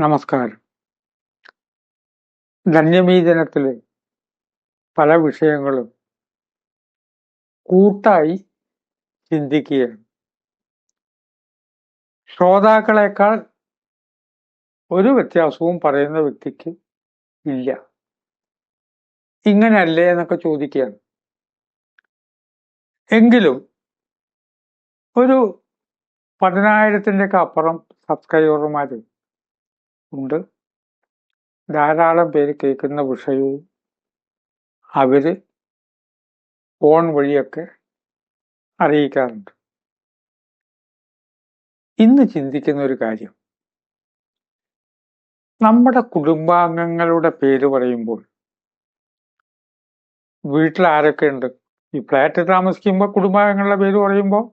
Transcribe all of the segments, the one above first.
നമസ്കാരം. ധന്യമീജനത്തിലെ പല വിഷയങ്ങളും കൂട്ടായി ചിന്തിക്കുകയാണ്. ശ്രോതാക്കളെക്കാൾ ഒരു വ്യത്യാസവും പറയുന്ന വ്യക്തിക്ക് ഇല്ല. ഇങ്ങനെയല്ലേ എന്നൊക്കെ ചോദിക്കുകയാണ്. എങ്കിലും ഒരു പതിനായിരത്തിന്റെയൊക്കെ അപ്പുറം സബ്സ്ക്രൈബർമാർ ഉണ്ട്. ധാരാളം പേര് കേൾക്കുന്ന വിഷയവും അവർ ഫോൺ വഴിയൊക്കെ അറിയിക്കാറുണ്ട്. ഇന്ന് ചിന്തിക്കുന്ന ഒരു കാര്യം. നമ്മുടെ കുടുംബാംഗങ്ങളുടെ പേര് പറയുമ്പോൾ വീട്ടിൽ ആരൊക്കെ ഉണ്ട്? ഈ ഫ്ലാറ്റ് താമസിക്കുമ്പോൾ കുടുംബാംഗങ്ങളുടെ പേര് പറയുമ്പോൾ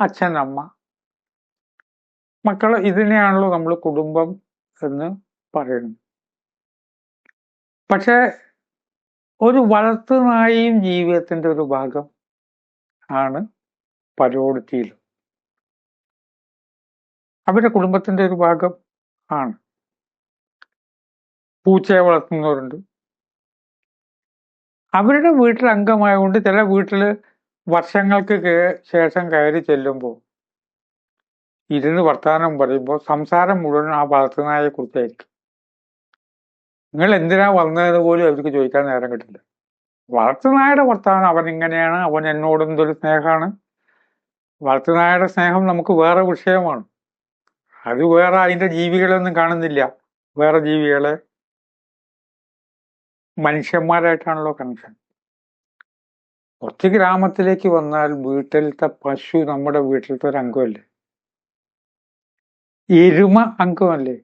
അച്ഛൻ അമ്മ മക്കൾ ഇതിനെയാണല്ലോ നമ്മൾ കുടുംബം എന്ന് പറയുന്നു. പക്ഷെ ഒരു വളർത്തുനായും ജീവിതത്തിന്റെ ഒരു ഭാഗം ആണ് പരോടത്തിയിൽ. അവരുടെ കുടുംബത്തിന്റെ ഒരു ഭാഗം ആണ്. പൂച്ചയെ വളർത്തുന്നവരുണ്ട്. അവരുടെ വീട്ടിൽ അംഗമായതുകൊണ്ട് ചില വീട്ടിൽ വർഷങ്ങൾക്ക് ശേഷം കയറി ചെല്ലുമ്പോൾ ഇരുന്ന് വർത്തമാനം പറയുമ്പോൾ സംസാരം മുഴുവൻ ആ വളർത്തുനായെ കുറിച്ചായിരിക്കും. നിങ്ങൾ എന്തിനാ വന്നതെന്ന് പോലും അവർക്ക് ചോദിക്കാൻ നേരം കിട്ടില്ല. വളർത്തുനായുടെ വർത്തമാനം അവൻ ഇങ്ങനെയാണ് അവൻ എന്നോട് എന്തൊരു സ്നേഹമാണ്. വളർത്തുനായുടെ സ്നേഹം നമുക്ക് വേറെ വിഷയമാണ്. അത് വേറെ അതിന്റെ ജീവികളൊന്നും കാണുന്നില്ല. വേറെ ജീവികളെ മനുഷ്യന്മാരായിട്ടാണല്ലോ കണക്ഷൻ കുറച്ച് ഗ്രാമത്തിലേക്ക് വന്നാൽ വീട്ടിലത്തെ പശു നമ്മുടെ വീട്ടിലത്തെ ഒരു അംഗമല്ലേ? എരുമ അംഗമല്ലേ?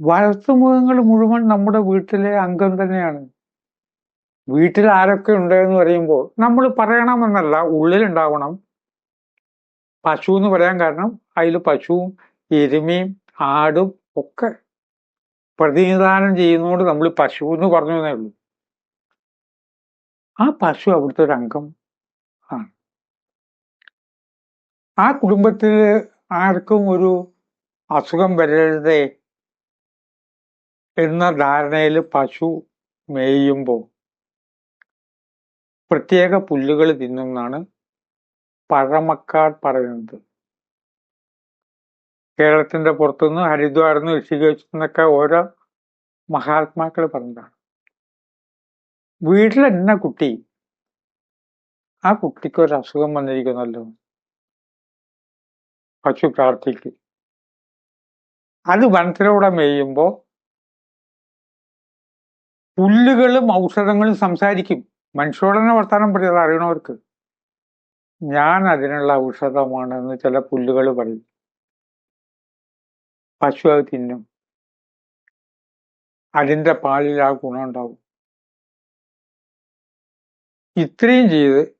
വളർത്തുമൃഗങ്ങൾ മുഴുവൻ നമ്മുടെ വീട്ടിലെ അംഗം തന്നെയാണ്. വീട്ടിൽ ആരൊക്കെ ഉണ്ട് എന്ന് പറയുമ്പോൾ നമ്മൾ പറയണമെന്നല്ല ഉള്ളിലുണ്ടാവണം. പശു എന്ന് പറയാൻ കാരണം അതിൽ പശുവും എരുമയും ആടും ഒക്കെ പ്രതിനിധാനം ചെയ്യുന്നതുകൊണ്ട് നമ്മൾ പശു എന്ന് പറഞ്ഞു എന്നേ ഉള്ളൂ. ആ പശു അവിടുത്തെ ഒരു അംഗം ആ കുടുംബത്തിൽ ആർക്കും ഒരു അസുഖം വരരുതേ എന്ന ധാരണയിൽ പശു മേയുമ്പോൾ പ്രത്യേക പുല്ലുകൾ തിന്നുമെന്നാണ് പഴമക്കാർ പറയുന്നത്. കേരളത്തിന്റെ പുറത്തുനിന്ന് ഹരിദ്വാറിൽ നിന്ന് ഋഷികേശിൽ നിന്നൊക്കെ ഓരോ മഹാത്മാക്കൾ പറഞ്ഞതാണ്. വീട്ടിലെന്ന കുട്ടി ആ കുട്ടിക്ക് ഒരു അസുഖം വന്നിരിക്കുന്നല്ലോ. പശു പ്രാർത്ഥിക്കും. അത് വനത്തിലൂടെ മേയുമ്പോൾ പുല്ലുകളും ഔഷധങ്ങളും സംസാരിക്കും. മനുഷ്യരോട് തന്നെ വർത്താനം പറയുന്നത് അറിയണവർക്ക്. ഞാൻ അതിനുള്ള ഔഷധമാണെന്ന് ചില പുല്ലുകൾ പറയും. പശു അത് തിന്നും. അതിന്റെ പാലിൽ ആ ഗുണം ഉണ്ടാവും. ഇത്രയും ചെയ്ത്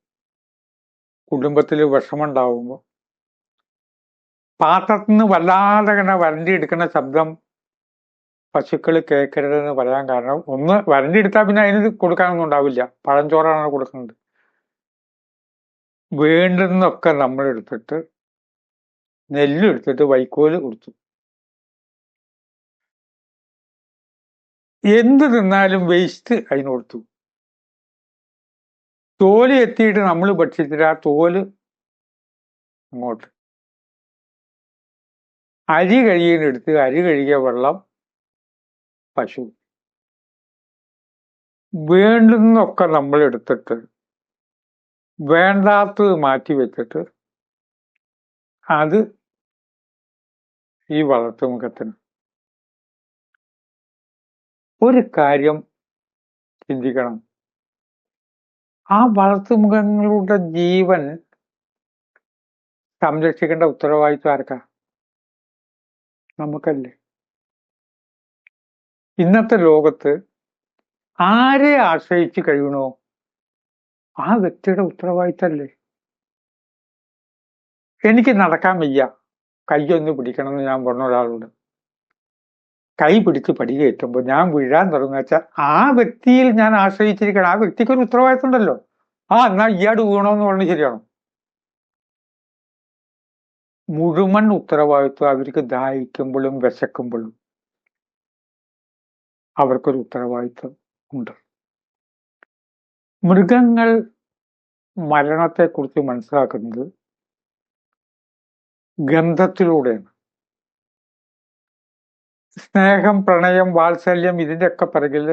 കുടുംബത്തിൽ വിഷമുണ്ടാവുമ്പോൾ പാത്രത്തിൽ നിന്ന് വല്ലാതെ ഇങ്ങനെ വരണ്ടി എടുക്കുന്ന ശബ്ദം പശുക്കൾ കേൾക്കരുതെന്ന് പറയാൻ കാരണം ഒന്ന് വരണ്ടി എടുത്താൽ പിന്നെ അതിന് കൊടുക്കാനൊന്നും ഉണ്ടാവില്ല. പഴഞ്ചോറാണ് കൊടുക്കുന്നത്. വേണ്ടുന്നൊക്കെ നമ്മൾ എടുത്തിട്ട് നെല്ലെടുത്തിട്ട് വൈക്കോൽ കൊടുത്തു എന്ത് തിന്നാലും വേസ്റ്റ് അതിന് കൊടുത്തു. തോൽ എത്തിയിട്ട് നമ്മൾ ഭക്ഷിച്ചിട്ട് ആ തോൽ അങ്ങോട്ട് അരി കഴുകിയെടുത്ത് അരി കഴുകിയ വെള്ളം പശു. വേണ്ടുന്നൊക്കെ നമ്മൾ എടുത്തിട്ട് വേണ്ടാത്തത് മാറ്റി വെച്ചിട്ട് അത് ഈ വളർത്തുമുഖത്തിന് ഒരു കാര്യം ചിന്തിക്കണം. ആ വളർത്തുമുഖങ്ങളുടെ ജീവൻ സംരക്ഷിക്കേണ്ട ഉത്തരവാദിത്വം ആർക്കാ? നമുക്കല്ലേ? ഇന്നത്തെ ലോകത്ത് ആരെ ആശ്രയിച്ച് കഴിയണോ? ആ വ്യക്തിയുടെ ഉത്തരവാദിത്തല്ലേ? എനിക്ക് നടക്കാൻ വയ്യ. കൈയൊന്ന് പിടിക്കണമെന്ന് ഞാൻ പറഞ്ഞ ഒരാളോട്. കൈ പിടിച്ച് പടി കയറ്റുമ്പോൾ ഞാൻ വീഴാൻ തുടങ്ങുക വെച്ചാൽ ആ വ്യക്തിയിൽ ഞാൻ ആശ്രയിച്ചിരിക്കണം ആ വ്യക്തിക്ക് ഒരു ഉത്തരവാദിത്തം ഉണ്ടല്ലോ. ആ എന്നാ ഇയാട് വീണോന്ന് പറഞ്ഞ് ശരിയാണോ? മുഴുവൻ ഉത്തരവാദിത്വം അവർക്ക് ദാഹിക്കുമ്പോഴും വിശക്കുമ്പോഴും അവർക്കൊരു ഉത്തരവാദിത്വം ഉണ്ട്. മൃഗങ്ങൾ മരണത്തെക്കുറിച്ച് മനസ്സിലാക്കുന്നത് ഗന്ധത്തിലൂടെയാണ്. സ്നേഹം പ്രണയം വാത്സല്യം ഇതിന്റെയൊക്കെ പിറകിൽ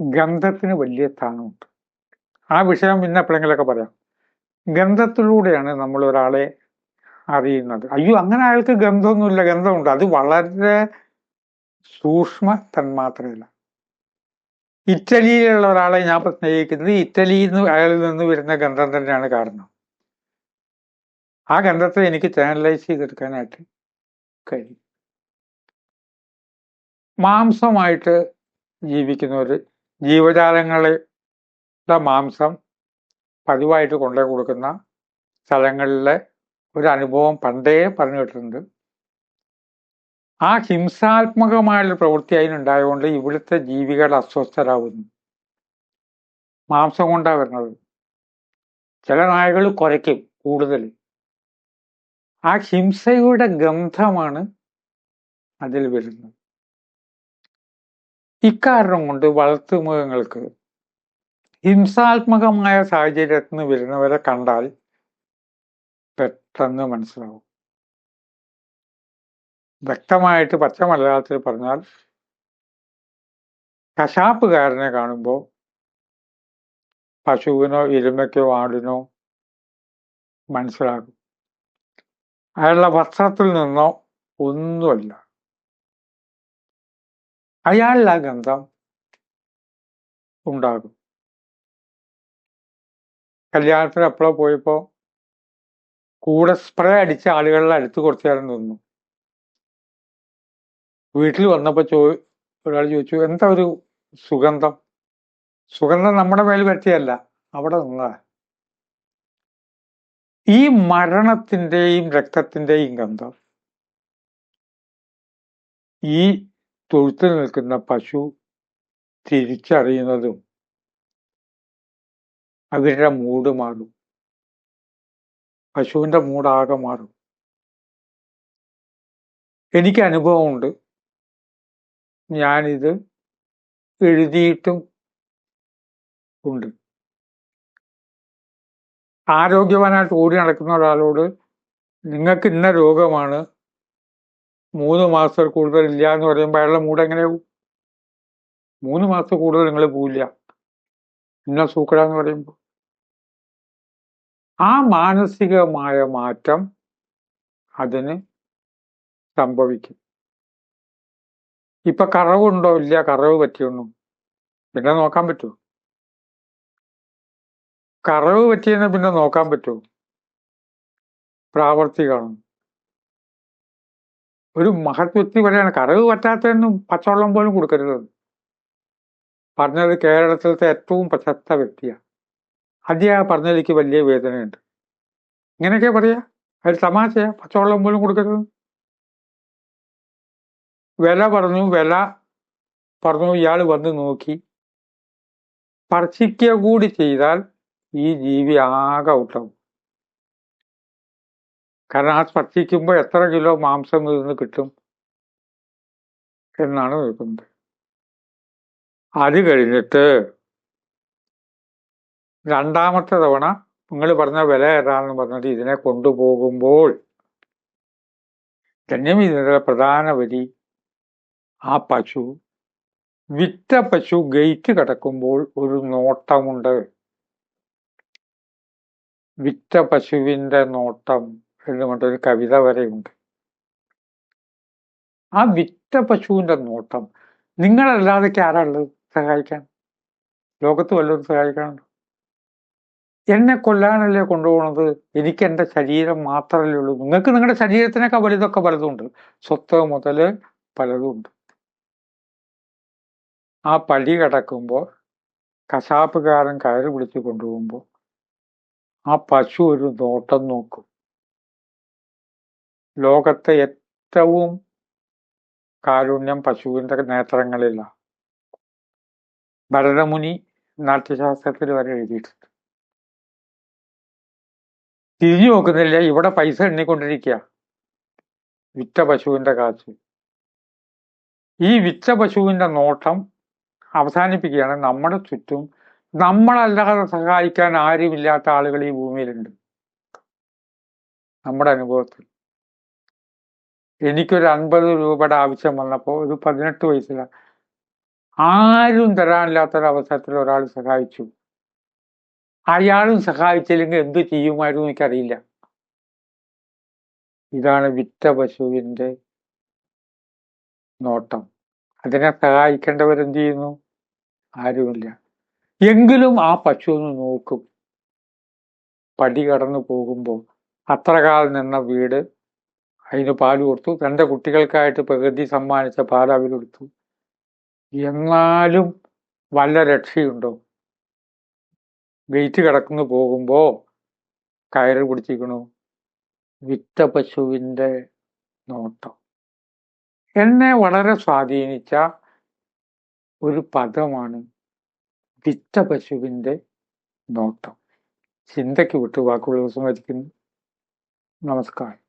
ഗന്ധത്തിന് വലിയ സ്ഥാനമുണ്ട്. ആ വിഷയം ഇന്ന് എപ്പോഴെങ്കിലൊക്കെ പറയാം. ഗന്ധത്തിലൂടെയാണ് നമ്മൾ ഒരാളെ അറിയുന്നത്. അയ്യോ അങ്ങനെ അയാൾക്ക് ഗന്ധമൊന്നുമില്ല. ഗന്ധമുണ്ട്. അത് വളരെ സൂക്ഷ്മ തന്മാത്രയില്ല ഇറ്റലിയിലുള്ള ഒരാളെ ഞാൻ സ്നേഹിക്കുന്നത് ഇറ്റലിയിൽ നിന്ന് അയാളിൽ നിന്ന് വരുന്ന ഗന്ധം തന്നെയാണ് കാരണം. ആ ഗന്ധത്തെ എനിക്ക് ചാനലൈസ് ചെയ്തെടുക്കാനായിട്ട് കഴിയും. മാംസമായിട്ട് ജീവിക്കുന്നവർ ജീവജാലങ്ങളുടെ മാംസം പതിവായിട്ട് കൊണ്ടു കൊടുക്കുന്ന സ്ഥലങ്ങളിലെ ഒരു അനുഭവം പണ്ടേ പറഞ്ഞു കേട്ടിട്ടുണ്ട്. ആ ഹിംസാത്മകമായുള്ള പ്രവൃത്തി അതിനുണ്ടായതുകൊണ്ട് ഇവിടുത്തെ ജീവികൾ അസ്വസ്ഥരാകുന്നു. മാംസം കൊണ്ടാണ് വരുന്നത്. ചില നായകൾ കുറയ്ക്കും കൂടുതൽ. ആ ഹിംസയുടെ ഗന്ധമാണ് അതിൽ വരുന്നത്. ഇക്കാരണം കൊണ്ട് വളർത്തുമൃഗങ്ങൾക്ക് ഹിംസാത്മകമായ സാഹചര്യത്തിൽ നിന്ന് വരുന്നവരെ കണ്ടാൽ പെട്ടെന്ന് മനസ്സിലാവും. വ്യക്തമായിട്ട് പച്ച മലയാളത്തിൽ പറഞ്ഞാൽ കശാപ്പുകാരനെ കാണുമ്പോൾ പശുവിനോ എരുമയ്ക്കോ ആടിനോ മനസ്സിലാകും. അയാളുടെ വസ്ത്രത്തിൽ നിന്നോ ഒന്നുമല്ല. അയാളുടെ ആ ഗന്ധം ഉണ്ടാകും. കല്യാണത്തിന് എപ്പോഴോ പോയപ്പോ കൂടെ സ്പ്രേ അടിച്ച ആളുകളുടെ അടുത്ത് കുറച്ചു നേരം നിന്നു. വീട്ടിൽ വന്നപ്പോ ചോ ഒരാൾ ചോദിച്ചു എന്താ ഒരു സുഗന്ധം? സുഗന്ധം നമ്മുടെ മേൽ പറ്റിയല്ല അവിടെ നിന്നതാ. ഈ മരണത്തിന്റെയും രക്തത്തിന്റെയും ഗന്ധം ഈ തൊഴുത്തിൽ നിൽക്കുന്ന പശു തിരിച്ചറിയുന്നതും അവരുടെ മൂട് മാറും പശുവിന്റെ മൂടാകെ മാറും. എനിക്ക് അനുഭവമുണ്ട്. ഞാനിത് എഴുതിയിട്ടും ഉണ്ട്. ആരോഗ്യവാനായിട്ട് ഓടി നടക്കുന്ന ഒരാളോട് നിങ്ങൾക്ക് ഇന്ന രോഗമാണ് മൂന്ന് മാസം കൂടുതൽ ഇല്ല എന്ന് പറയുമ്പോൾ അയാളുടെ മൂഡ് എങ്ങനെയാവും മൂന്ന് മാസം കൂടുതൽ നിങ്ങൾ പോവില്ല. ഇന്ന സൂക്കട എന്ന് പറയുമ്പോൾ. ആ മാനസികമായ മാറ്റം അതിന് സംഭവിക്കും. ഇപ്പൊ കറവുണ്ടോ ഇല്ല കറവ് പറ്റിയൊന്നും പിന്നെ നോക്കാൻ പറ്റുമോ കറവ് പറ്റിയെന്ന് പിന്നെ നോക്കാൻ പറ്റുമോ പ്രാവർത്തികമാണ് ഒരു മഹത് വ്യക്തി പറയാണ് കറവ് പറ്റാത്തതെന്നും പച്ചവെള്ളം പോലും കൊടുക്കരുത്. പറഞ്ഞത് കേരളത്തിലത്തെ ഏറ്റവും പ്രശസ്ത വ്യക്തിയാണ്. അദ്ദേഹം പറഞ്ഞതിലേക്ക് വലിയ വേദനയുണ്ട്. ഇങ്ങനെയൊക്കെ പറയാ? ഒരു തമാശയാ പച്ചവെള്ളം പോലും കൊടുക്കരുത്. വില പറഞ്ഞു വില പറഞ്ഞു ഇയാൾ വന്ന് നോക്കി. സ്പർശിക്കുക കൂടി ചെയ്താൽ ഈ ജീവി ആകെ ഔട്ടാവും. കാരണം ആ സ്പർശിക്കുമ്പോൾ എത്ര കിലോ മാംസം ഇതിന് കിട്ടും എന്നാണ് നോക്കുന്നത് അത് കഴിഞ്ഞിട്ട് രണ്ടാമത്തെ തവണ നിങ്ങൾ പറഞ്ഞ വില ഏതാണെന്ന് പറഞ്ഞിട്ട് ഇതിനെ കൊണ്ടുപോകുമ്പോൾ ധന്യം ഇതിന്റെ പ്രധാന വരി ആ പശു വിറ്റ പശു ഗേറ്റ് കടക്കുമ്പോൾ ഒരു നോട്ടമുണ്ട്. വിറ്റ പശുവിന്റെ നോട്ടം എന്ന് പറഞ്ഞൊരു കവിത വരെയുണ്ട്. ആ വിറ്റ പശുവിന്റെ നോട്ടം നിങ്ങളല്ലാതൊക്കെ ഉള്ളത്? സഹായിക്കാൻ? ലോകത്ത് വല്ലതും സഹായിക്കാനുണ്ടോ എന്നെ കൊല്ലാനല്ലേ കൊണ്ടുപോകുന്നത് എനിക്ക് എന്റെ ശരീരം മാത്രമല്ലേ ഉള്ളൂ. നിങ്ങൾക്ക് നിങ്ങളുടെ ശരീരത്തിനൊക്കെ വലുതൊക്കെ വലുതുണ്ട് സ്വത്ത് മുതൽ പലതുണ്ട്. ആ പടി കിടക്കുമ്പോൾ കശാപ്പുകാരൻ കയറി പിടിച്ച് കൊണ്ടുപോകുമ്പോൾ ആ പശു ഒരു നോട്ടം നോക്കും. ലോകത്തെ ഏറ്റവും കാരുണ്യം പശുവിന്റെ നേത്രങ്ങളിലാണ്. ഭരതമുനി നാട്യശാസ്ത്രത്തിൽ വരെ എഴുതിയിട്ടുണ്ട്. തിരിഞ്ഞു നോക്കുന്നില്ല. ഇവിടെ പൈസ എണ്ണിക്കൊണ്ടിരിക്കുക വിറ്റ പശുവിന്റെ കാശ്. ഈ വിറ്റ പശുവിന്റെ നോട്ടം അവസാനിപ്പിക്കുകയാണ്. നമ്മുടെ ചുറ്റും നമ്മളല്ലാതെ സഹായിക്കാൻ ആരുമില്ലാത്ത ആളുകൾ ഈ ഭൂമിയിലുണ്ട്. നമ്മുടെ അനുഭവത്തിൽ. എനിക്കൊരു അൻപത് രൂപയുടെ ആവശ്യം വന്നപ്പോൾ ഒരു പതിനെട്ട് വയസ്സിലാണ് ആരും തരാനില്ലാത്തൊരവസരത്തിൽ ഒരാൾ സഹായിച്ചു. അയാളും സഹായിച്ചില്ലെങ്കിൽ എന്ത് ചെയ്യുമായിരുന്നു എനിക്കറിയില്ല. ഇതാണ് വിറ്റ പശുവിന്റെ നോട്ടം. അതിനെ സഹായിക്കേണ്ടവരെന്ത് ചെയ്യുന്നു? ആരുമില്ല. എങ്കിലും ആ പശു ഒന്ന് നോക്കും. പടി കടന്നു പോകുമ്പോൾ അത്ര കാലം നിന്ന വീട് അതിന് പാൽ കൊടുത്തു. തന്റെ കുട്ടികൾക്കായിട്ട് പ്രകൃതി സമ്മാനിച്ച പാൽ അവരെടുത്തു. എന്നാലും വല്ല രക്ഷയുണ്ടോ? വെയിറ്റ് കിടക്കുന്നു പോകുമ്പോൾ കയറ് പിടിച്ചിരിക്കണു. വിറ്റ പശുവിന്റെ നോട്ടം. എന്നെ വളരെ സ്വാധീനിച്ച ഒരു പദമാണ് വിറ്റ പശുവിന്റെ നോട്ടം. ചിന്തയ്ക്ക് വിട്ടു. ദിവസം വരിക്കുന്നു. നമസ്കാരം.